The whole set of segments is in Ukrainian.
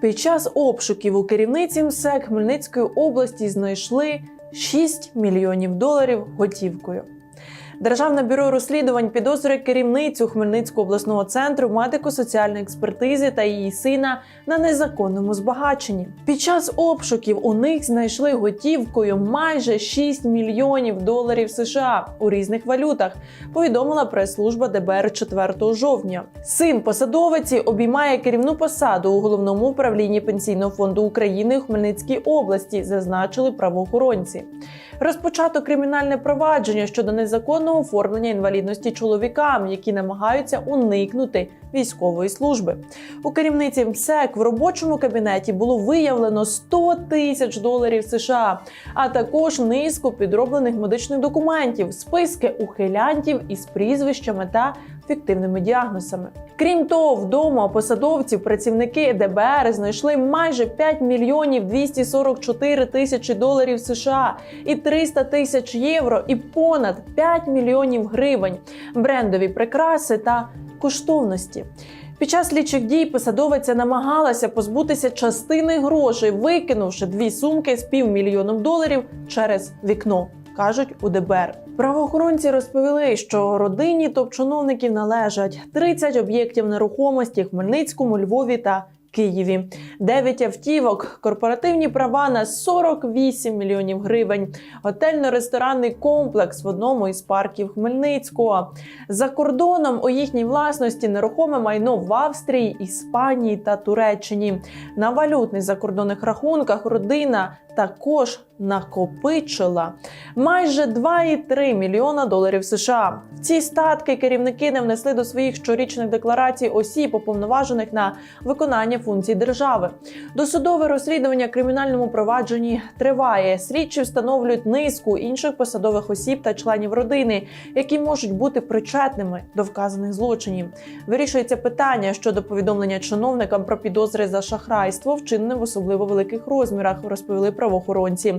Під час обшуків у керівниці МСЕК Хмельницької області знайшли 6 мільйонів доларів готівкою. Державне бюро розслідувань підозрює керівницю Хмельницького обласного центру медико-соціальної експертизи та її сина на незаконному збагаченні. Під час обшуків у них знайшли готівкою майже 6 мільйонів доларів США у різних валютах. Повідомила прес-служба ДБР 4 жовтня. Син посадовиці обіймає керівну посаду у головному управлінні пенсійного фонду України у Хмельницькій області, зазначили правоохоронці. Розпочато кримінальне провадження щодо незаконного оформлення інвалідності чоловікам, які намагаються уникнути військової служби. У керівниці МСЕК в робочому кабінеті було виявлено 100 тисяч доларів США, а також низку підроблених медичних документів, списки ухилянтів із прізвищами та фіктивними діагнозами. Крім того, вдома посадовців працівники ДБР знайшли майже 5 мільйонів 244 тисячі доларів США і 300 тисяч євро, і понад 5 мільйонів гривень, брендові прикраси та коштовності. Під час слідчих дій посадовиця намагалася позбутися частини грошей, викинувши дві сумки з півмільйоном доларів через вікно. Кажуть у ДБР. Правоохоронці розповіли, що родині топ-чиновників належать 30 об'єктів нерухомості в Хмельницькому, Львові та Києві, 9 автівок, корпоративні права на 48 мільйонів гривень, готельно-ресторанний комплекс в одному із парків Хмельницького. За кордоном у їхній власності нерухоме майно в Австрії, Іспанії та Туреччині. На валютних закордонних рахунках родина також накопичила майже 2,3 мільйона доларів США. Ці статки керівники не внесли до своїх щорічних декларацій осіб, уповноважених на виконання функцій держави. Досудове розслідування кримінальному провадженні триває. Слідчі встановлюють низку інших посадових осіб та членів родини, які можуть бути причетними до вказаних злочинів. Вирішується питання щодо повідомлення чиновникам про підозри за шахрайство, вчинене в особливо великих розмірах, розповіли правоохоронці.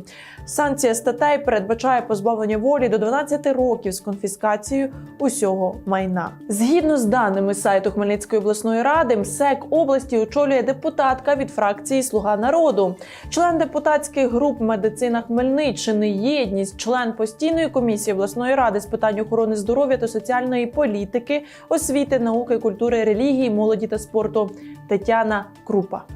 Санкція статей передбачає позбавлення волі до 12 років з конфіскацією усього майна. Згідно з даними сайту Хмельницької обласної ради, МСЕК області очолює депутатка від фракції Слуга народу, член депутатських груп медицина Хмельниччини, єдність, член постійної комісії обласної ради з питань охорони здоров'я та соціальної політики, освіти, науки, культури, релігії, молоді та спорту Тетяна Крупа.